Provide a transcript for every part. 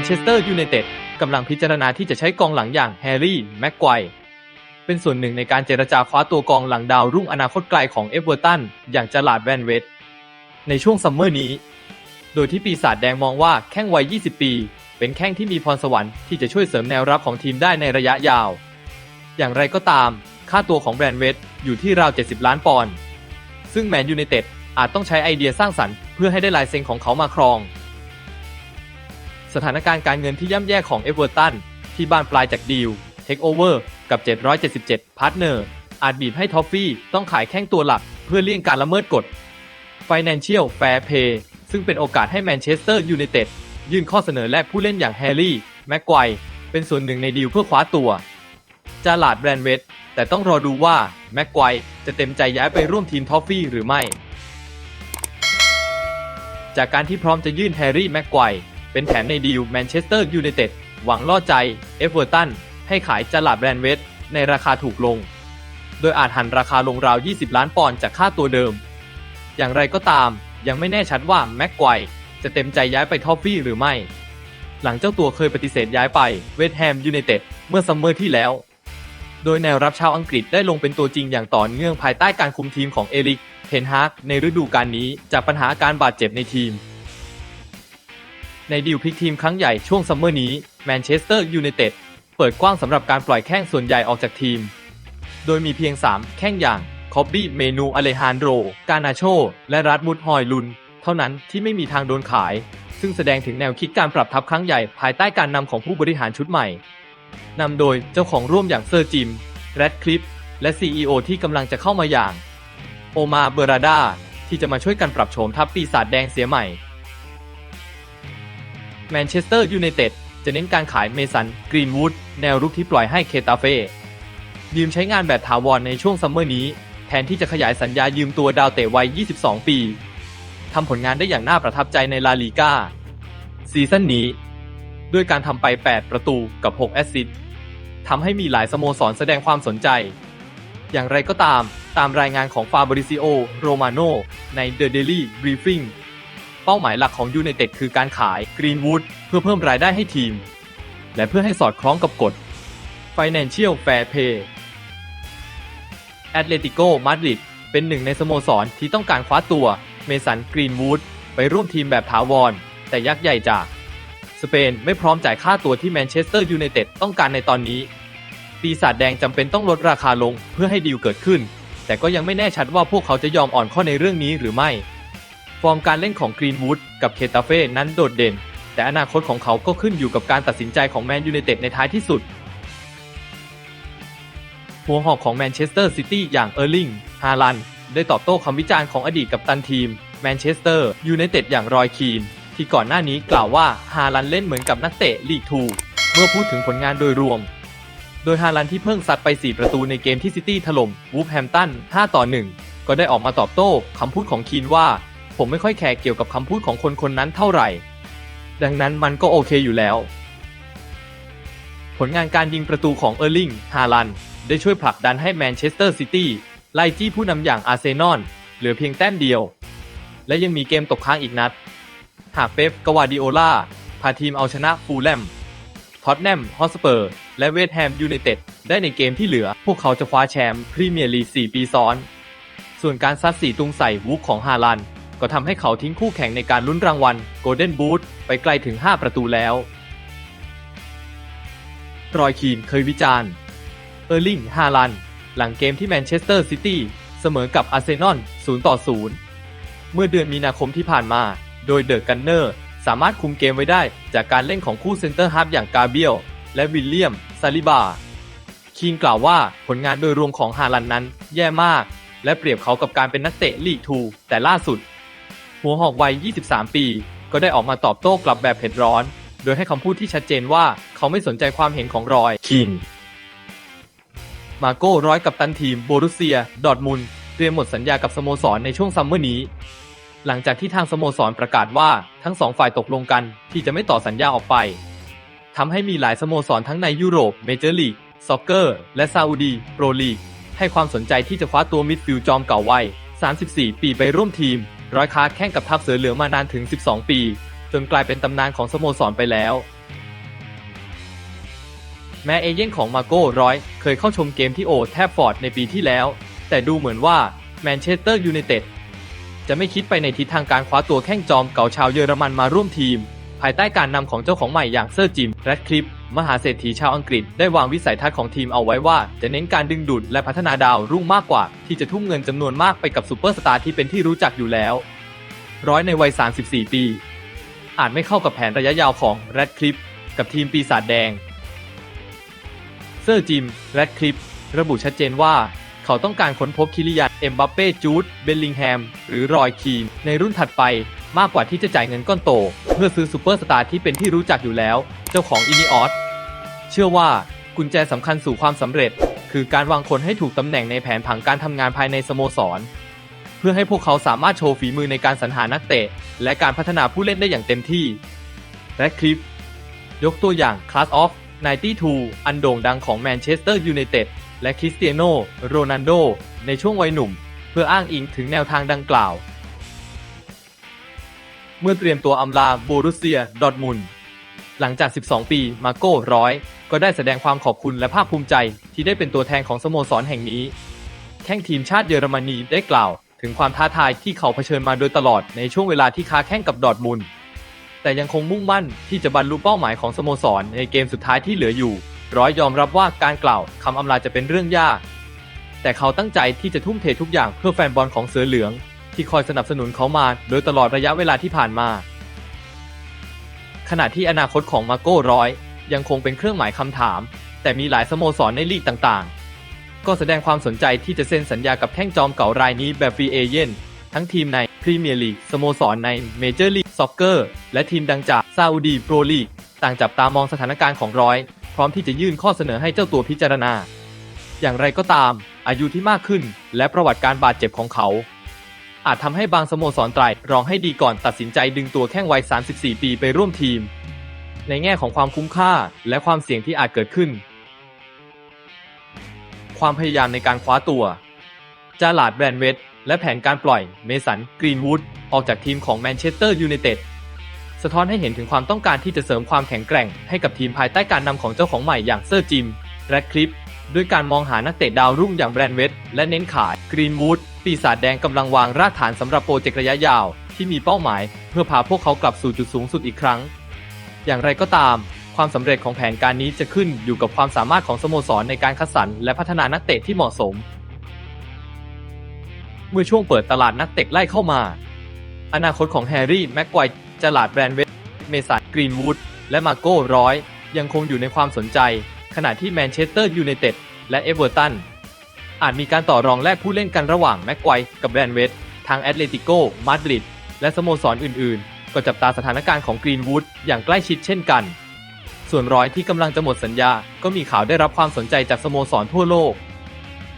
นเชสเตอร์ยูไนเต็ดกำลังพิจารณาที่จะใช้กองหลังอย่างแฮร์รี่ แม็กไกว์เป็นส่วนหนึ่งในการเจรจาคว้าตัวกองหลังดาวรุ่งอนาคตไกลของเอเวอร์ตันอย่างจลาดแวนเวตในช่วงซัมเมอร์นี้ โดยที่ปีศาจแดงมองว่าแข้งวัย 20 ปี เป็นแข้งที่มีพรสวรรค์ที่จะช่วยเสริมแนวรับของทีมได้ในระยะยาว อย่างไรก็ตาม ค่าตัวของแบรนด์เวทอยู่ที่ราว 70 ล้านปอนด์ซึ่งแมนยูไนเต็ดอาจต้องใช้ไอเดียสร้างสรรค์เพื่อให้ได้ลายเซ็นของเขามาครอง สถานการณ์การเงินที่ย่ำแย่ของเอเวอร์ตันที่บ้านปลายจากดีลเทคโอเวอร์กับ 777 พาร์ทเนอร์ อาจบีบให้ทอฟฟี่ต้องขายแข้งตัวหลัก เพื่อเลี่ยงการละเมิดกฎ Financial Fair Play ซึ่งเป็นโอกาสให้แมนเชสเตอร์ยูไนเต็ดยื่นข้อเสนอแลกผู้เล่นอย่างแฮร์รี่ แม็กไกวเป็นส่วนหนึ่งในดีลเพื่อคว้าตัว จาลาดแบรนด์เวทแต่ต้องรอดูว่า แม็กไกวจะเต็มใจย้ายไปร่วมทีมทอฟฟี่หรือไม่ จากการที่พร้อมจะยื่นแฮร์รี่แม็กไกว เป็นแผนในดีลแมนเชสเตอร์ยูไนเต็ดหวังล่อใจเอเวอร์ตันให้ขายจลาดแบรนเวทในราคาถูกลง โดยอาจหันราคาลงราว 20 ล้านปอนด์จากค่าตัวเดิม อย่างไรก็ตามยังไม่แน่ชัดว่าแม็กไกวจะเต็มใจย้ายไปทอฟฟี่หรือไม่ หลังเจ้าตัวเคยปฏิเสธย้ายไปเวสต์แฮมยูไนเต็ดเมื่อซัมเมอร์ที่แล้ว โดยแนวรับชาวอังกฤษได้ลงเป็นตัวจริงอย่างต่อเนื่องภายใต้การคุมทีมของเอริก เทนฮากในฤดูกาลนี้จากปัญหาการบาดเจ็บในทีม ในดีลพลิกทีมครั้งใหญ่ช่วงซัมเมอร์นี้แมนเชสเตอร์ยูไนเต็ดเปิดกว้างสำหรับการปล่อยแข้งส่วนใหญ่ออกจากทีม โดยมีเพียง 3 แข้งอย่างคอบบี้เมนูอเลฮานโดรกานาโช และรัดมุดฮอยลุน เท่านั้นที่ไม่มีทางโดนขาย ซึ่งแสดงถึงแนวคิดการปรับทัพครั้งใหญ่ภายใต้การนำของผู้บริหารชุดใหม่นำโดยเจ้าของร่วมอย่างเซอร์จิมแรดคลิป และ CEO ที่กำลังจะเข้ามาอย่าง โอมาเบราดาที่จะมาช่วยกันปรับโฉมทัพปีศาจแดงเสียใหม่ แมนเชสเตอร์ยูไนเต็ดจะเน้นการขายเมสันกรีนวูดแนวรุกที่ปล่อยให้เคตาเฟ่ยืมใช้งานแบบถาวรในช่วงซัมเมอร์นี้ แทนที่จะขยายสัญญายืมตัวดาวเตะวัย 22 ปีทำผลงานได้อย่างน่าประทับใจในลาลีกาซีซั่นนี้ ด้วยการทำไป 8 ประตูกับ 6 แอสซิสต์ทำให้มีหลายสโมสรแสดงความสนใจ อย่างไรก็ตามตามรายงานของฟาบริซิโอ โรมาโนใน The Daily Briefing เป้าหมายหลักของยูไนเต็ดคือการขายกรีนวูดเพื่อเพิ่มรายได้ให้ทีม และเพื่อให้สอดคล้องกับกฎ Financial Fair Play แอตเลติโกมาดริดเป็นหนึ่งในสโมสรที่ต้องการคว้าตัวเมสันกรีนวูดไปร่วมทีมแบบถาวร แต่ยักษ์ใหญ่จากสเปนไม่พร้อมจ่ายค่าตัวที่แมนเชสเตอร์ยูไนเต็ดต้องการในตอนนี้ ปีศาจแดงจำเป็นต้องลดราคาลงเพื่อให้ดีลเกิดขึ้น แต่ก็ยังไม่แน่ชัดว่าพวกเขาจะยอมอ่อนข้อในเรื่องนี้หรือไม่ ฟอร์มการเล่นของกรีนวูดกับเคตาเฟ่นั้นโดดเด่น แต่อนาคตของเขาก็ขึ้นอยู่กับการตัดสินใจของแมนยูไนเต็ดในท้ายที่สุด หัวหอกของแมนเชสเตอร์ซิตี้อย่างเออร์ลิง ฮาลัน ได้ตอบโต้คำวิจารณ์ของอดีตกัปตันทีมแมนเชสเตอร์ยูไนเต็ดอย่างรอยคีน ที่ก่อนหน้านี้กล่าวว่าฮาลันเล่นเหมือนกับนักเตะลีกทูเมื่อพูดถึงผลงานโดยรวม โดยฮาลันที่เพิ่งซัดไป 4 ประตูในเกมที่ซิตี้ถล่มวูฟแฮมตัน 5 ต่อ 1 ก็ได้ออกมาตอบโต้คำพูดของคีนว่า ผมไม่ค่อยแคร์เกี่ยวกับคำพูดของคนคนนั้นเท่าไหร่ ดังนั้นมันก็โอเคอยู่แล้ว ผลงานการยิงประตูของเออร์ลิง ฮาลัน ได้ช่วยผลักดันให้แมนเชสเตอร์ซิตี้ไล่จี้ผู้นำอย่างอาร์เซนอลเหลือเพียงแต้มเดียว และยังมีเกมตกค้างอีกนัด หากเป๊ปกวาดิโอลาพาทีมเอาชนะฟูลแลมท็อตแนมฮอสเปอร์ และเวสต์แฮมยูไนเต็ดได้ในเกมที่เหลือ พวกเขาจะคว้าแชมป์พรีเมียร์ลีก 4 ปีซ้อน ส่วนการซัดสีตุงใส่วูฟของฮาลัน ก็ทำให้เขาทิ้งคู่แข่งในการลุ้นรางวัลโกลเด้นบูทไปไกลถึง 5 ประตูแล้วรอยคีนเคยวิจารณ์ เออร์ลิง ฮาลัน หลังเกมที่แมนเชสเตอร์ซิตี้เสมอกับอาร์เซนอล 0 ต่อ 0 เมื่อเดือนมีนาคมที่ผ่านมา โดยเดอะกันเนอร์สามารถคุมเกมไว้ได้จากการเล่นของคู่เซนเตอร์ฮาร์ฟอย่างกาเบียลและวิลเลียม ซาลิบา คีนกล่าวว่าผลงานโดยรวมของฮาลันนั้นแย่มาก และเปรียบเขากับการเป็นนักเตะลีกทูแต่ล่าสุด หัวหอกวัย 23 ปี ก็ได้ออกมาตอบโต้กลับแบบเผ็ดร้อน โดยให้คำพูดที่ชัดเจนว่าเขาไม่สนใจความเห็นของรอยคีนมาโก้ร้อยกับตันทีมโบรุเซีย ดอร์ทมุนเตรียมหมดสัญญากับสโมสรในช่วงซัมเมอร์นี้ หลังจากที่ทางสโมสรประกาศว่าทั้งสองฝ่ายตกลงกันที่จะไม่ต่อสัญญาออกไปทำให้มีหลายสโมสรทั้งในยุโรป เมเจอร์ลีกซ็อกเกอร์ และซาอุดี โปรลีก ให้ความสนใจที่จะคว้าตัวมิดฟิลด์จอมเก่าวัย 34 ปีไปร่วมทีม ร้อยค้าแข่งกับทัพเสือเหลืองมานานถึง 12 ปี จนกลายเป็นตำนานของสโมสรไปแล้ว แม้เอเย่นของมาโก้ร้อยเคยเข้าชมเกมที่โอแทบฟอร์ดในปีที่แล้ว แต่ดูเหมือนว่าแมนเชสเตอร์ยูไนเต็ดจะไม่คิดไปในทิศทางการคว้าตัวแข้งจอมเก่าชาวเยอรมันมาร่วมทีมายใต้การนำของเจ้าของใหม่อย่างเซอร์จิมแรดคลิปมหาเศรษฐีชาวอังกฤษได้วางวิสัยทัศน์ของทีมเอาไว้ว่า จะเน้นการดึงดูดและพัฒนาดาวรุ่งมากกว่า ที่จะทุ่มเงินจำนวนมากไปกับซูเปอร์สตาร์ที่เป็นที่รู้จักอยู่แล้ว ร้อยในวัย 34 ปี อาจไม่เข้ากับแผนระยะยาวของแรดคลิปกับทีมปีศาจแดง เซอร์จิมแรดคลิประบุชัดเจนว่าเขาต้องการค้นพบคิริยันเอ็มบัปเป้จูดเบลลิงแฮม หรือรอยคีนในรุ่นถัดไป มากกว่าที่จะจ่ายเงินก้อนโต เพื่อซื้อซูเปอร์สตาร์ที่เป็นที่รู้จักอยู่แล้ว เจ้าของอินิออสเชื่อว่ากุญแจสำคัญสู่ความสำเร็จ คือการวางคนให้ถูกตำแหน่งในแผนผังการทำงานภายในสโมสร เพื่อให้พวกเขาสามารถโชว์ฝีมือในการสรรหานักเตะ และการพัฒนาผู้เล่นได้อย่างเต็มที่ และคลิป ยกตัวอย่าง Class of 92 อันโด่งดังของแมนเชสเตอร์ยูไนเต็ดและคริสเตียโนโรนัลโดในช่วงวัยหนุ่ม เพื่ออ้างอิงถึงแนวทางดังกล่าว เมื่อเตรียมตัวอำลาโบรุสเซีย ดอร์ทมุนหลังจาก 12 ปี มาโก้ร้อย ก็ได้แสดงความขอบคุณและภาคภูมิใจที่ได้เป็นตัวแทนของสโมสรแห่งนี้ แข้งทีมชาติเยอรมนีได้กล่าว ถึงความท้าทายที่เขาเผชิญมาโดยตลอดในช่วงเวลาที่ค้าแข่งกับดอร์ทมุนแต่ยังคงมุ่งมั่นที่จะบรรลุเป้าหมายของสโมสรในเกมสุดท้ายที่เหลืออยู่ ร้อยยอมรับว่าการกล่าวคำอำลาจะเป็นเรื่องยาก แต่เขาตั้งใจที่จะทุ่มเททุกอย่างเพื่อแฟนบอลของเสือเหลือง ที่คอยสนับสนุนเขามาโดยตลอดระยะเวลาที่ผ่านมา ขณะที่อนาคตของมาโก้ร้อยยังคงเป็นเครื่องหมายคำถาม แต่มีหลายสโมสรในลีกต่างๆ ก็แสดงความสนใจที่จะเซ็นสัญญากับแข้งจอมเก่ารายนี้แบบฟรีเอเย่นทั้งทีมในพรีเมียร์ลีกสโมสรในเมเจอร์ลีกซ็อกเกอร์และทีมดังจากซาอุดีโปรลีกต่างจับตามองสถานการณ์ของร้อย พร้อมที่จะยื่นข้อเสนอให้เจ้าตัวพิจารณา อย่างไรก็ตาม อายุที่มากขึ้น และประวัติการบาดเจ็บของเขา อาจทำให้บางสโมสรไตรรองให้ดีก่อนตัดสินใจดึงตัวแข้งวัย 34 ปีไปร่วมทีม ในแง่ของความคุ้มค่าและความเสี่ยงที่อาจเกิดขึ้น ความพยายามในการคว้าตัว จาลาดแบรนเวตและแผนการปล่อยเมสันกรีนวูดออกจากทีมของแมนเชสเตอร์ยูไนเต็ดสะท้อนให้เห็นถึงความต้องการที่จะเสริมความแข็งแกร่งให้กับทีมภายใต้การนำของเจ้าของใหม่อย่างเซอร์จิมและคลิปด้วยการมองหานักเตะดาวรุ่งอย่างแบรนเวตและเน้นขายกรีนวูด ปีศาจแดงกำลังวางรากฐานสำหรับโปรเจกต์ระยะยาว ที่มีเป้าหมาย เพื่อพาพวกเขากลับสู่จุดสูงสุดอีกครั้ง อย่างไรก็ตาม ความสำเร็จของแผนการนี้จะขึ้นอยู่กับความสามารถของสโมสรในการคัดสรรและพัฒนานักเตะที่เหมาะสม เมื่อช่วงเปิดตลาดนักเตะไล่เข้ามา อนาคตของแฮร์รี่แม็กไกวร์จลาดแบรนเวตเมสันกรีนวูดและมาโก้ร้อยยังคงอยู่ในความสนใจ ขณะที่แมนเชสเตอร์ยูไนเต็ดและเอเวอร์ตัน อาจมีการต่อรองแลกผู้เล่นกันระหว่างแม็กไกว์กับแบรนเวตทางแอตเลติโกมาดริดและสโมสรอื่นๆ ก็จับตาสถานการณ์ของกรีนวูดอย่างใกล้ชิดเช่นกัน ส่วนร้อยที่กำลังจะหมดสัญญาก็มีข่าวได้รับความสนใจจากสโมสรทั่วโลก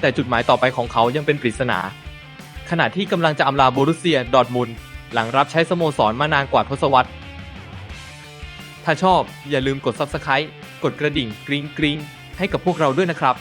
แต่จุดหมายต่อไปของเขายังเป็นปริศนา ขณะที่กำลังจะอำลาโบรุสเซียดอร์ทมุนหลังรับใช้สโมสรมานานกว่าทศวรรษ ถ้าชอบอย่าลืมกด Subscribe กดกระดิ่งกริ๊งกริ๊งให้กับพวกเราด้วยนะครับ